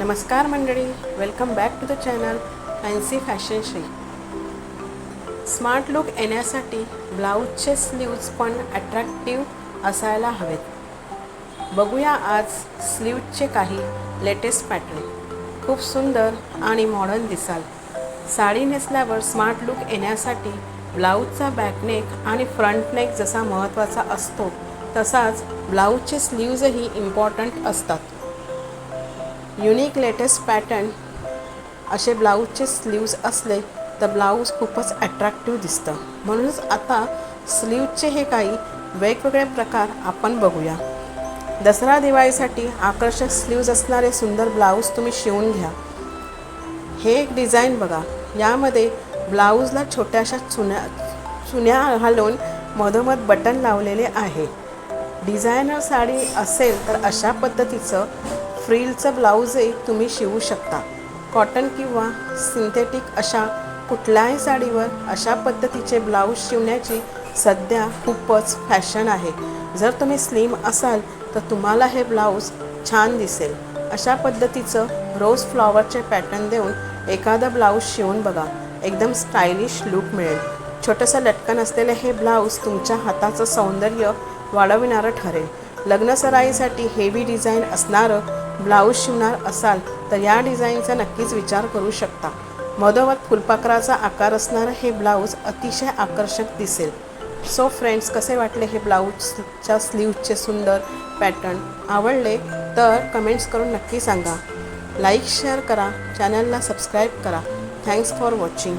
नमस्कार मंडळी welcome back to the channel fancy fashion Shri smart look येण्यासाठी ब्लाऊजचे स्लीव्ज पण अट्रॅक्टिव्ह असायला हवेत. बघूया आज स्लीव्जचे काही लेटेस्ट पॅटर्न खूप सुंदर आणि मॉडर्न दिसाल. साडी नेसल्यावर स्मार्ट लुक येण्यासाठी ब्लाऊजचा बॅकनेक आणि फ्रंट नेक जसा महत्त्वाचा असतो तसाच ब्लाऊजचे स्लीव्जही इम्पॉर्टंट असतात. युनिक लेटेस्ट पॅटर्न असे ब्लाऊजचे स्लीव्ज असले तर ब्लाऊज खूपच अट्रॅक्टिव्ह दिसतं. म्हणूनच आता स्लीवचे हे काही वेगवेगळे प्रकार आपण बघूया. दसरा दिवाळीसाठी आकर्षक स्लीव्ज असणारे सुंदर ब्लाऊज तुम्ही शिवून घ्या. हे एक डिझाईन बघा. यामध्ये ब्लाऊजला छोट्याशा चुन्या चुन्या घालून मधोमध बटन लावलेले आहे. डिझायनर साडी असेल तर अशा पद्धतीचं फ्रीलचं ब्लाऊजही तुम्ही शिवू शकता. कॉटन किंवा सिंथेटिक अशा कुठल्याही साडीवर अशा पद्धतीचे ब्लाऊज शिवण्याची सध्या खूपच फॅशन आहे. जर तुम्ही स्लिम असाल तर तुम्हाला हे ब्लाऊज छान दिसेल. अशा पद्धतीचं रोज फ्लॉवरचे पॅटर्न देऊन एखादं ब्लाऊज शिवून बघा. एकदम स्टायलिश लुक मिळेल. छोटंसं लटकन असलेले हे ब्लाऊज तुमच्या हाताचं सौंदर्य वाढविणारं ठरेल. लग्नसराईसाठी हेवी डिझाईन असणारं ब्लाऊज शिवणार असाल तर या डिझाईनचा नक्कीच विचार करू शकता. मधोमध फुलपाखराचा आकार असणारं हे ब्लाऊज अतिशय आकर्षक दिसेल. सो फ्रेंड्स कसे वाटले हे ब्लाऊजच्या स्लीवचे सुंदर पॅटर्न आवडले तर कमेंट्स करून नक्की सांगा. लाईक शेअर करा. चॅनलला सबस्क्राईब करा. Thanks for watching